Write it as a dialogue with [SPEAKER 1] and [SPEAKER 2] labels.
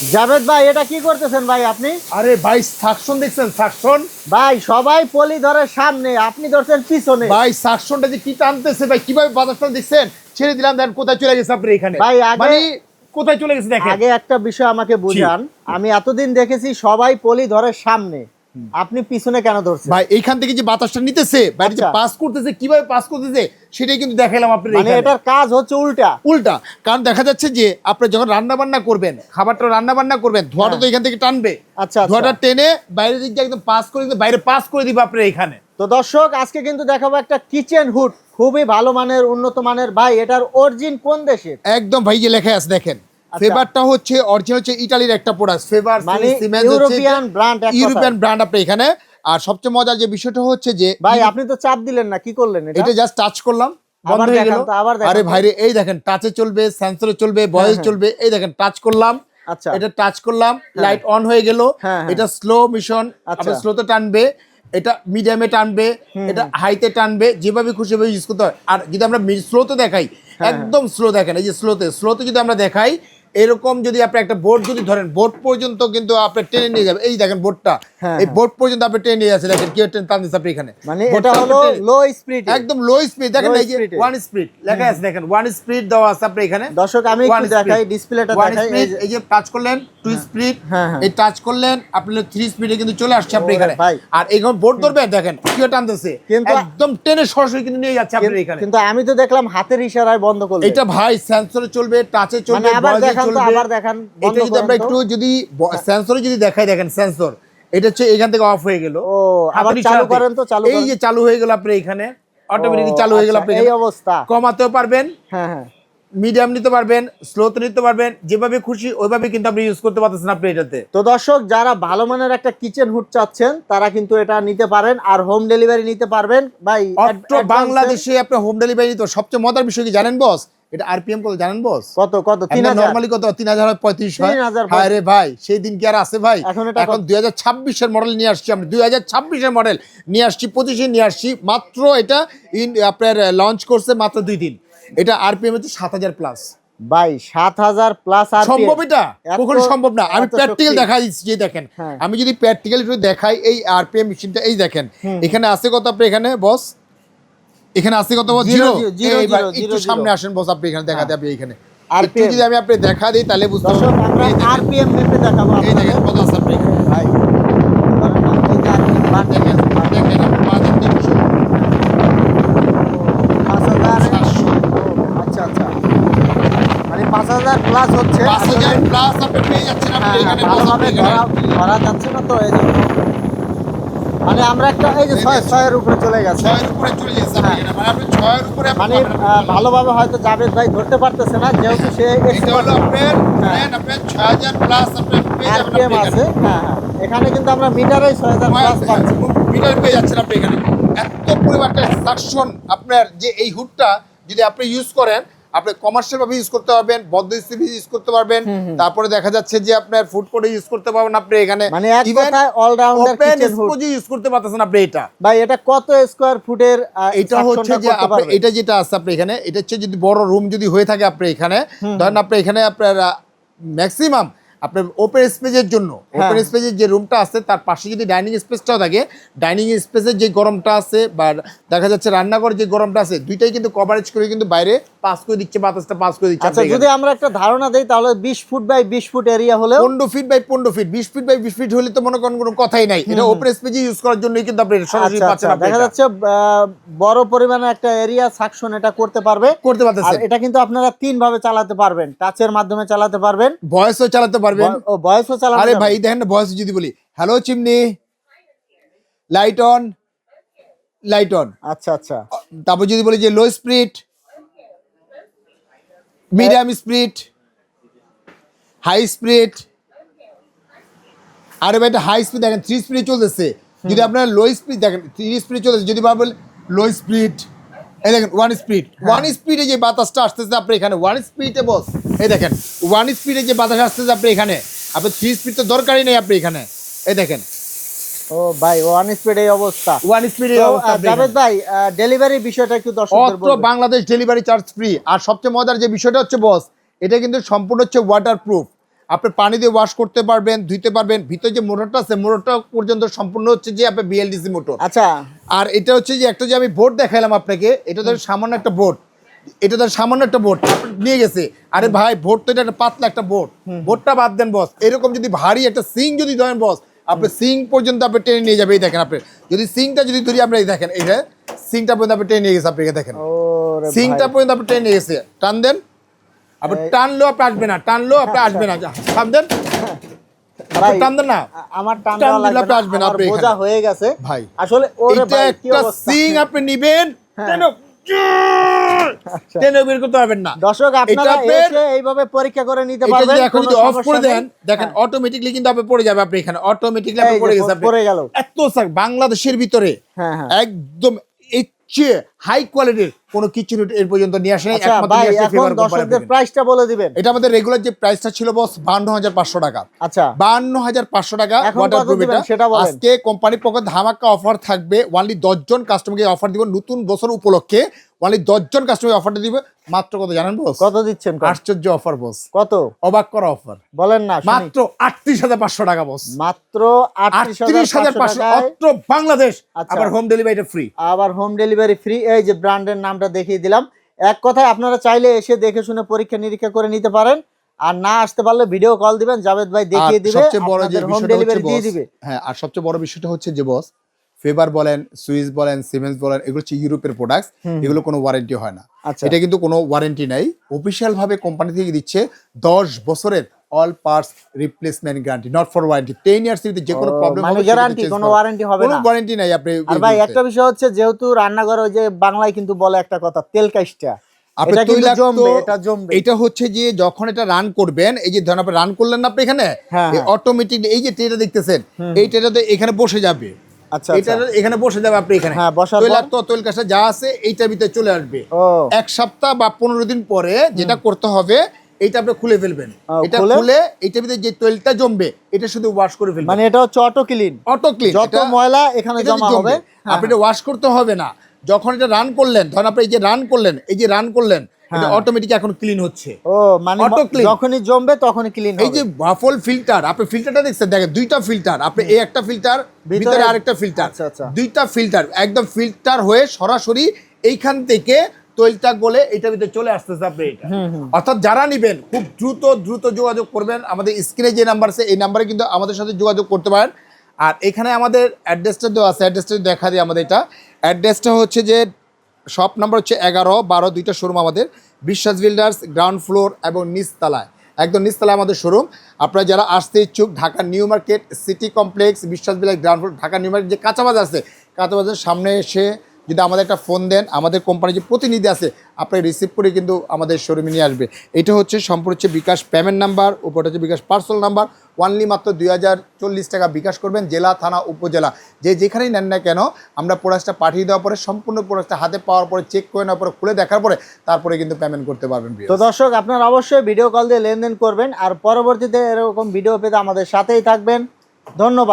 [SPEAKER 1] জাভেদ ভাই এটা কি করতেছেন ভাই আপনি?
[SPEAKER 2] আরে ভাই সাকশন দেখছেন সাকশন
[SPEAKER 1] ভাই সবাই পলি ধরে সামনে আপনি ধরছেন পিছনে।
[SPEAKER 2] ভাই সাকশনটা যে কি টানতেছে ভাই কীভাবে বাজারটা দেখছেন? ছেড়ে দিলাম দেন কোথায় চলে গেছে আপনি এখানে?
[SPEAKER 1] ভাই, আগে-
[SPEAKER 2] মানে কোথায় চলে গেছে দেখেন?
[SPEAKER 1] আগে একটা বিষয় আমাকে বুঝান। আমি এতদিন দেখেছি সবাই পলি ধরে সামনে। আপনি পিছনে কেন ধরছেন
[SPEAKER 2] ভাই এইখান থেকে যে বাতাসটা নিতেছে বাইরে যে
[SPEAKER 1] আচ্ছা।
[SPEAKER 2] পাস করতেছে কীভাবে পাস করতেছে সেটাই কিন্তু দেখাইলাম আপনার
[SPEAKER 1] মানে এটার কাজ হচ্ছে উল্টা
[SPEAKER 2] উল্টা কারণ দেখা যাচ্ছে যে আপনি যখন রান্না বান্না করবেন খাবারটা রান্না বান্না করবেন ধোয়াটা তো এখান থেকে টানবে
[SPEAKER 1] হ্যাঁ। আচ্ছা, আচ্ছা।
[SPEAKER 2] ধোয়াটা টেনে বাইরের দিক দিয়ে একদম পাস করে দিবে বাইরে পাস করে দিবে আপনার এখানে
[SPEAKER 1] তো দর্শক আজকে কিন্তু দেখাবো একটা কিচেন হুড খুবই ভালো মানের উন্নত মানের ভাই এটার অরিজিন কোন দেশের
[SPEAKER 2] একদম ভাই যে লেখা আছে দেখেন
[SPEAKER 1] আচ্ছা।
[SPEAKER 2] ফেভারটা হচ্ছে অরিজিনাল হচ্ছে ইতালির একটা প্রোডাক্ট ফেভার
[SPEAKER 1] মানে ইউরোপিয়ান ব্র্যান্ড
[SPEAKER 2] ইউরোপিয়ান ব্র্যান্ড আপনি এখানে। আর সবচেয়ে মজার যে বিষয়টা হচ্ছে যে
[SPEAKER 1] ভাই আপনি তো চাপ দিলেন না কি করলেন এটা?
[SPEAKER 2] জাস্ট টাচ করলাম হয়ে গেল। আরে
[SPEAKER 1] তো।
[SPEAKER 2] ভাইরে এই দেখেন টাচে চলবে সেন্সরে চলবে ভয়েস
[SPEAKER 1] হ্যাঁ।
[SPEAKER 2] চলবে এই দেখেন টাচ করলাম।
[SPEAKER 1] আচ্ছা।
[SPEAKER 2] এটা টাচ করলাম লাইট অন হয়ে গেল।
[SPEAKER 1] হ্যাঁ, হ্যাঁ।
[SPEAKER 2] এটা স্লো মিশন
[SPEAKER 1] আচ্ছা।
[SPEAKER 2] স্লোতে টানবে এটা মিডিয়ামে টানবে এটা হাইতে টানবে যেভাবে খুশি ভাবে ইউজ করতে হয়। আর যদি আমরা স্লোতে দেখাই
[SPEAKER 1] হ্যাঁ,
[SPEAKER 2] একদম স্লো দেখেন এই যে স্লোতে স্লোতে যদি আমরা দেখাই এরকম যদি আপনি একটা বোর্ড যদি ধরেন বোর্ড পর্যন্ত কিন্তু আপনি টেনে নিয়ে যাবে এই দেখেন বোর্ডটা এই বোর্ড পর্যন্ত আপনি টেনে নিয়ে দেখেন কি ট্রেন টান দিচ্ছে আপনি এখানে।
[SPEAKER 1] মানে এটা হলো লো স্পিড
[SPEAKER 2] একদম লো স্পিড দেখেন এই যে ওয়ান স্পিড লেখা আছে দেখেন ওয়ান স্পিড দেওয়া আছে আপনি এখানে।
[SPEAKER 1] দর্শক আমি একটু দেখাই ডিসপ্লেটা দেখাই এই যে-
[SPEAKER 2] টাচ করলেন টু স্পিড
[SPEAKER 1] হ্যাঁ, হ্যাঁ।
[SPEAKER 2] এই টাচ করলেন আপনি থ্রি স্পিডে কিন্তু চলে আসছে আপনি এখানে। আর এইখানে বোর্ড ধরবেন দেখেন কি টানতেছে
[SPEAKER 1] কিন্তু-
[SPEAKER 2] একদম টেনে সরাসরি কিন্তু নিয়ে যাচ্ছে আপনি এখানে।
[SPEAKER 1] কিন্তু আমি তো দেখলাম হাতের ইশারায় বন্ধ করলে
[SPEAKER 2] এটা ভাই সেন্সরে চলবে টাচে চলবে
[SPEAKER 1] মানে আবার দেখান তো, আবার দেখান,
[SPEAKER 2] এটা যদি আমরা একটু যদি সেন্সরে যদি দেখাই দেখেন সেন্সর এটা হচ্ছে এখান থেকে অফ হয়ে গেল।
[SPEAKER 1] ও, আবার চালু করেন তো, চালু
[SPEAKER 2] এই যে চালু হয়ে গেল আপনি এখানে। অটোমেটিক চালু হয়ে গেল
[SPEAKER 1] আচ্ছা,
[SPEAKER 2] আপনি
[SPEAKER 1] এই অবস্থা।
[SPEAKER 2] কমাতেও পারবেন
[SPEAKER 1] হ্যাঁ হ্যাঁ।
[SPEAKER 2] মিডিয়াম নিতে পারবেন স্লোতে নিতে পারবেন যেভাবে খুশি ওইভাবে কিন্তু আপনি ইউজ করতে পারতেছেন আপনি এটাতে।
[SPEAKER 1] তো দর্শক যারা ভালো মানের একটা কিচেন হুড চাচ্ছেন তারা কিন্তু এটা নিতে পারেন আর হোম ডেলিভারি নিতে পারবেন। ভাই
[SPEAKER 2] বাংলাদেশে আপনি হোম ডেলিভারি নিতে সবচেয়ে মজার বিষয় কি জানেন বস এটা আরপিএম কত জানেন বস
[SPEAKER 1] কত কত? তিন
[SPEAKER 2] নরমালি কত? তিন হাজার পঁয়ত্রিশ হয়?
[SPEAKER 1] 3000
[SPEAKER 2] রে ভাই সেই দিন কি আর আছে ভাই?
[SPEAKER 1] এখন
[SPEAKER 2] এখন দুই হাজার ছাব্বিশের মডেল নিয়ে আসছি আমরা। দুই হাজার ছাব্বিশের মডেল নিয়ে আসছি পঁচিশে নিয়ে আসছি। মাত্র এটা ইন আপনার লঞ্চ করছে মাত্র দুই দিন। এটা আরপিএম হচ্ছে সাত হাজার প্লাস
[SPEAKER 1] ভাই সাত হাজার প্লাস আর
[SPEAKER 2] সম্ভব এটা? কখনো সম্ভব না। আমি প্র্যাকটিক্যাল
[SPEAKER 1] শক্তি।
[SPEAKER 2] দেখা দিচ্ছি যে দেখেন।
[SPEAKER 1] হ্যাঁ।
[SPEAKER 2] আমি যদি প্র্যাকটিক্যাল একটু দেখাই এই আরপিএম মেশিনটা এই দেখেন। এখানে আছে কত আপনি এখানে বস এখানে আছে কত জিরো একটু সামনে আসেন বস আপনি এখানে দেখাতে আপনি এখানে। একটু যদি আমি আপনি দেখা দিই তাহলে বুঝতে পারবেন।
[SPEAKER 1] আরপিএম মেপে দেখাবো
[SPEAKER 2] এই দেখেন কত আছে আপনি এখানে?
[SPEAKER 1] ভাই।
[SPEAKER 2] দেখেন দেখেন পাঁচ হাজার
[SPEAKER 1] পাঁচ হাজার আচ্ছা আচ্ছা। মানে পাঁচ হাজার প্লাস হচ্ছে।
[SPEAKER 2] পাঁচ হাজার প্লাস আপনি পেয়ে যাচ্ছেন আপনি
[SPEAKER 1] হ্যাঁ,
[SPEAKER 2] এখানে
[SPEAKER 1] হ্যাঁ,
[SPEAKER 2] আপনি
[SPEAKER 1] ধরা যাচ্ছে না তো এই মানে আমরা একটা এই যে ছয় ছয়ের উপরে চলে গেছে।
[SPEAKER 2] ছয়ের উপরে চলে যাচ্ছে আপনি এখানে মানে আপনি ছয়ের উপরে
[SPEAKER 1] মানে ভালোভাবে হয়তো জাভেদ ভাই ধরতে পারতেছে না যেহেতু সে
[SPEAKER 2] এটা হলো আপনার নেন আপনার ছয় হাজার প্লাস আপনি পেয়ে যাবেন
[SPEAKER 1] আছে। হ্যাঁ হ্যাঁ। এখানে কিন্তু আমরা মিটারেই ছয় হাজার প্লাস পাচ্ছি।
[SPEAKER 2] মিটার পেয়ে যাচ্ছেন আপনি এখানে। এত পরিমাণ সাকশন আপনার যে এই হুডটা যদি আপনি ইউজ করেন আপনি কমার্শিয়াল ভাবে ইউজ করতে পারবেন বদ্ধ স্থিতি ইউজ করতে পারবেন। তারপরে দেখা যাচ্ছে যে আপনার ফুড কোর্টে ইউজ করতে পারবেন আপনি এখানে।
[SPEAKER 1] মানে এক কথায় অলরাউন্ডার কিচেন হুড
[SPEAKER 2] ইউজ করতে পারতেছেন আপনি এটা।
[SPEAKER 1] ভাই এটা কত স্কোয়ার ফুটের
[SPEAKER 2] এটা হচ্ছে যে আপনি এটা যেটা আছে আপনি এখানে এটা হচ্ছে যদি বড় রুম যদি হয়ে থাকে আপনি এখানে ধরেন আপনি এখানে আপনার ম্যাক্সিমাম আপনার ওপেন স্পেসের জন্য
[SPEAKER 1] হ্যাঁ।
[SPEAKER 2] ওপেন স্পেসের যে রুমটা আছে তার পাশে যদি ডাইনিং স্পেসটাও থাকে ডাইনিং স্পেসের যে গরমটা আছে বা দেখা যাচ্ছে রান্নাঘরের যে গরমটা আছে দুইটাই কিন্তু কভারেজ করে কিন্তু বাইরে পাস করে দিচ্ছে বাতাসটা পাস করে দিচ্ছে
[SPEAKER 1] আচ্ছা যদি আমরা একটা ধারণা দেই তাহলে বিশ ফুট বাই বিশ ফুট এরিয়া হলেও
[SPEAKER 2] পনেরো ফিট বাই পনেরো ফিট বিশ ফিট বাই বিশ ফিট হলে তো মনে করেন কোনো কথাই নাই। এটা ওপেন স্পেসে ইউজ করার জন্যই কিন্তু আপনি সরাসরি
[SPEAKER 1] আচ্ছা
[SPEAKER 2] পাচ্ছেন
[SPEAKER 1] আচ্ছা।
[SPEAKER 2] আপনি
[SPEAKER 1] দেখা যাচ্ছে বড় পরিমাণে একটা এরিয়া সাকশন এটা করতে পারবে।
[SPEAKER 2] করতে
[SPEAKER 1] আর এটা কিন্তু আপনারা তিন ভাবে চালাতে পারবেন। টাচের মাধ্যমে চালাতে পারবেন।
[SPEAKER 2] ভয়েসও চালাতে পারবেন।
[SPEAKER 1] ও ভয়েসও চালাতে
[SPEAKER 2] আরে ভাই দেখেন না ভয়েস যদি বলি। Hello chimney. Light on light on
[SPEAKER 1] আচ্ছা আচ্ছা।
[SPEAKER 2] তারপর যদি বলি যে low speed medium speed high speed আরে ভাই এটা হাই স্পিড দেখেন থ্রি স্পিডে চলতেছে। যদি আপনার লো স্পিড দেখেন থ্রি স্পিডে চলতেছে। যদি বা বলেন লো স্পিড এই দেখেন ওয়ান স্পিড ওয়ান স্পিডে যে বাতাসটা আসতেছে আপনি এখানে ওয়ান স্পিডে বস। এই দেখেন ওয়ান স্পিডে যে বাতাস আসতেছে আপনি এখানে। আপনি থ্রি স্পিড তো দরকারই নেই আপনি এখানে। এই দেখেন।
[SPEAKER 1] ও ভাই ওয়ান স্পিড এই অবস্থা।
[SPEAKER 2] ওয়ান স্পিডে
[SPEAKER 1] আহ, জাভেদ ভাই ডেলিভারি বিষয়টা একটু দর্শকদের
[SPEAKER 2] বাংলাদেশ ডেলিভারি চার্জ ফ্রি আর সবচেয়ে মজার যে বিষয়টা হচ্ছে বস এটা কিন্তু সম্পূর্ণ হচ্ছে ওয়াটার প্রুফ আপনি পানি দিয়ে ওয়াশ করতে পারবেন ধুইতে পারবেন। ভিতরে যে মোটরটা আছে মোটরটা পর্যন্ত সম্পূর্ণ হচ্ছে যে আপনার বিএলডিসি মোটর
[SPEAKER 1] আচ্ছা।
[SPEAKER 2] আর এটা হচ্ছে যে একটা যে আমি বোর্ড দেখাইলাম আপনাকে এটা ধর সামান্য একটা বোর্ড এটা ধর সামান্য একটা বোর্ড নিয়ে গেছে। আরে ভাই বোর্ড তো এটা একটা পাতলা একটা বোর্ড বোর্ডটা বাদ দেন বস এরকম যদি ভারী একটা সিং যদি ধরেন বস আপনি সিং পর্যন্ত আপনি টেনে নিয়ে যাবে এই দেখেন আপনি। যদি সিংটা যদি ধরি আপনি এই দেখেন এই যে সিংটা পর্যন্ত আপনি টেনে নিয়ে গেছে আপনি দেখেন। সিংটা পর্যন্ত আপনি টেনে নিয়ে গেছে। টান দেন। আপনি টানলেও আপনি আসবে না টানলেও আপনি আসবে না। দেন।
[SPEAKER 1] আমার বোঝা হয়ে গেছে।
[SPEAKER 2] ভাই
[SPEAKER 1] আসলে ওরে
[SPEAKER 2] এটা
[SPEAKER 1] ভাই কি
[SPEAKER 2] একটা সিং আপনি নিবেন।
[SPEAKER 1] হ্যাঁ।
[SPEAKER 2] টেনে বের করতে পারবেন না।
[SPEAKER 1] দর্শক আপনারা এসে এইভাবে পরীক্ষা করে নিতে
[SPEAKER 2] এটা
[SPEAKER 1] পারবেন
[SPEAKER 2] এখন যদি অফ করে দেন দেখেন
[SPEAKER 1] হ্যাঁ।
[SPEAKER 2] অটোমেটিকলি কিন্তু আপনি পড়ে যাবে আপনি এখানে। আপনি পড়ে গেছে
[SPEAKER 1] পড়ে গেল।
[SPEAKER 2] এত বাংলাদেশের ভিতরে
[SPEAKER 1] হ্যাঁ।
[SPEAKER 2] একদম চেয়ে হাই কোয়ালিটির কোনো কিছু এর পর্যন্ত নিয়ে আসেনি
[SPEAKER 1] আচ্ছা দর্শকদের প্রাইসটা বলে দিবেন।
[SPEAKER 2] এটা আমাদের রেগুলার যে প্রাইসটা ছিল বস বান্ন হাজার পাঁচশো টাকা।
[SPEAKER 1] আচ্ছা।
[SPEAKER 2] বান্ন হাজার পাঁচশো টাকা
[SPEAKER 1] এখন
[SPEAKER 2] ওয়াটার
[SPEAKER 1] কত দিবেন? সেটা বলেন।
[SPEAKER 2] আজকে কোম্পানির পক্ষ থেকে ধামাকা অফার থাকবে। ওনলি দশজন কাস্টমারকে অফার দিব। নতুন বছর উপলক্ষে ওনলি দশজন কাস্টমার অফারটা দিবে। মাত্র কত জানেন বস
[SPEAKER 1] কত দিচ্ছেন
[SPEAKER 2] আশ্চর্য অফার বস
[SPEAKER 1] কত?
[SPEAKER 2] অবাক করা অফার
[SPEAKER 1] বলেন না
[SPEAKER 2] মাত্র আটত্রিশ হাজার পাঁচশো টাকা বস
[SPEAKER 1] মাত্র আটত্রিশ
[SPEAKER 2] আটত্রিশ হাজার পাঁচশো
[SPEAKER 1] টাকায়
[SPEAKER 2] অত্র বাংলাদেশ।
[SPEAKER 1] আচ্ছা।
[SPEAKER 2] আবার হোম ডেলিভারিটা ফ্রি
[SPEAKER 1] আবার হোম ডেলিভারি ফ্রি এই যে ব্র্যান্ডের নামটা দেখিয়ে দিলাম। এক কথায় আপনারা চাইলে এসে দেখে শুনে পরীক্ষা নিরীক্ষা করে নিতে পারেন। আর না আসতে পারলে ভিডিও কল দিবেন জাভেদ ভাই দেখিয়ে দিবে
[SPEAKER 2] সবচেয়ে বড় যে
[SPEAKER 1] হোম
[SPEAKER 2] বিষয়টা
[SPEAKER 1] ডেলিভারি
[SPEAKER 2] হচ্ছে
[SPEAKER 1] দিয়ে দিবে।
[SPEAKER 2] হ্যাঁ আর সবচেয়ে বড় বিষয়টা হচ্ছে যে বস ফেভার বলেন সুইস বলেন সিমেন্স বলেন এগুলো হচ্ছে ইউরোপের প্রোডাক্টস এগুলো কোনো ওয়ারেন্টি হয় না।
[SPEAKER 1] আচ্ছা।
[SPEAKER 2] এটা কিন্তু কোনো ওয়ারেন্টি নাই। অফিসিয়াল ভাবে কোম্পানি থেকে দিচ্ছে দশ বছরের all parts replacement guarantee not for warranty ten years যদি যে কোনো প্রবলেম
[SPEAKER 1] মানে guarantee, কোনো warranty হবে না। কোনো।
[SPEAKER 2] ওয়ারেন্টি নাই আপনি
[SPEAKER 1] আর ভাই একটা বিষয় হচ্ছে যেহেতু রান্নাঘরে ওই যে বাংলায় কিন্তু বলে একটা কথা তেল কাইসটা
[SPEAKER 2] আপনি
[SPEAKER 1] এটা
[SPEAKER 2] হচ্ছে যে যখন এটা রান করবেন এই যে ধরেন আপনি রান করলেন না আপনি এখানে
[SPEAKER 1] হ্যাঁ, হ্যাঁ।
[SPEAKER 2] অটোমেটিক এই যে ট্রেটা দেখতেছেন এই ট্রেটাতে এখানে বসে যাবে।
[SPEAKER 1] আচ্ছা
[SPEAKER 2] এটা
[SPEAKER 1] আচ্ছা।
[SPEAKER 2] এখানে বসে যাবে আপনি এখানে।
[SPEAKER 1] হ্যাঁ,
[SPEAKER 2] তৈলাক্ত তৈল যা আছে এইটার ভিতরে চলে আসবে। এক সপ্তাহ বা পনেরো দিন পরে যেটা করতে হবে এইটা আপনি খুলে ফেলবেন। এটা
[SPEAKER 1] খুলে?
[SPEAKER 2] খুলে ভিতরে যে তৈলটা জমবে এটা শুধু ওয়াশ করে ফেলবেন।
[SPEAKER 1] মানে এটা হচ্ছে অটো ক্লিন
[SPEAKER 2] অটো ক্লিন
[SPEAKER 1] যত ময়লা এখানে জমা হবে হ্যাঁ,
[SPEAKER 2] আপনি এটা ওয়াশ করতে হবে না। যখন এটা রান করলেন ধরেন আপনি এই যে রান করলেন এই যে রান করলেন এটা
[SPEAKER 1] হ্যাঁ।
[SPEAKER 2] অটোমেটিক এখন ক্লিন হচ্ছে।
[SPEAKER 1] ও মানে
[SPEAKER 2] Auto clean।
[SPEAKER 1] যখনই জমবে তখনই ক্লিন
[SPEAKER 2] এই যে বাফল ফিল্টার আপনি ফিল্টারটা দেখছেন? দেখেন দুইটা ফিল্টার আপনি এই একটা ফিল্টার
[SPEAKER 1] ভিতরে-
[SPEAKER 2] ভিতরে আরেকটা ফিল্টার
[SPEAKER 1] আচ্ছা, আচ্ছা।
[SPEAKER 2] দুইটা ফিল্টার একদম ফিল্টার হয়ে সরাসরি এইখান থেকে তৈলটা গলে এটার ভিতরে চলে আসতেছে আপনি এটা। অর্থাৎ যারা নিবেন খুব দ্রুত দ্রুত যোগাযোগ করবেন। আমাদের স্ক্রিনে যে নাম্বার আছে এই নাম্বারে কিন্তু আমাদের সাথে যোগাযোগ করতে পারেন। আর এখানে আমাদের অ্যাড্রেসটা দেওয়া আছে অ্যাড্রেসটা দেখা দিই আমাদের এটা। অ্যাড্রেসটা হচ্ছে যে শপ নাম্বার হচ্ছে এগারো বারো দুইটা শোরুম আমাদের। বিশ্বাস বিল্ডার্স গ্রাউন্ড ফ্লোর এবং নিচতলায়। একদম নিচতলায় আমাদের শোরুম আপনারা যারা আসতে ইচ্ছুক Dhaka new market city complex Biswas builder ground floor Dhaka new market যে কাঁচা বাজার আছে কাঁচা বাজারের সামনে এসে যদি আমাদের একটা ফোন দেন, আমাদের কোম্পানির যে প্রতিনিধি আছে, আপনি রিসিভ করে কিন্তু আমাদের শোরুমে নিয়ে আসবে। এটা হচ্ছে সম্পূর্ণ হচ্ছে বিকাশ পেমেন্ট নাম্বার উপরটা হচ্ছে বিকাশ পার্সেল নাম্বার ওয়ানলি মাত্র দুই হাজার চল্লিশ টাকা বিকাশ করবেন জেলা, থানা, উপজেলা। যে যেখানেই নেন না কেন, আমরা প্রোডাক্টটা পাঠিয়ে দেওয়ার পরে, সম্পূর্ণ প্রোডাক্টটা হাতে পাওয়ার পরে চেক করে নেওয়ার পরে, খুলে দেখার পরে, তারপরে কিন্তু পেমেন্ট করতে পারবেন
[SPEAKER 1] তো দর্শক, আপনারা অবশ্যই ভিডিও কল দিয়ে লেনদেন করবেন, আর পরবর্তীতে এরকম ভিডিও পেতে আমাদের সাথেই থাকবেন। ধন্যবাদ।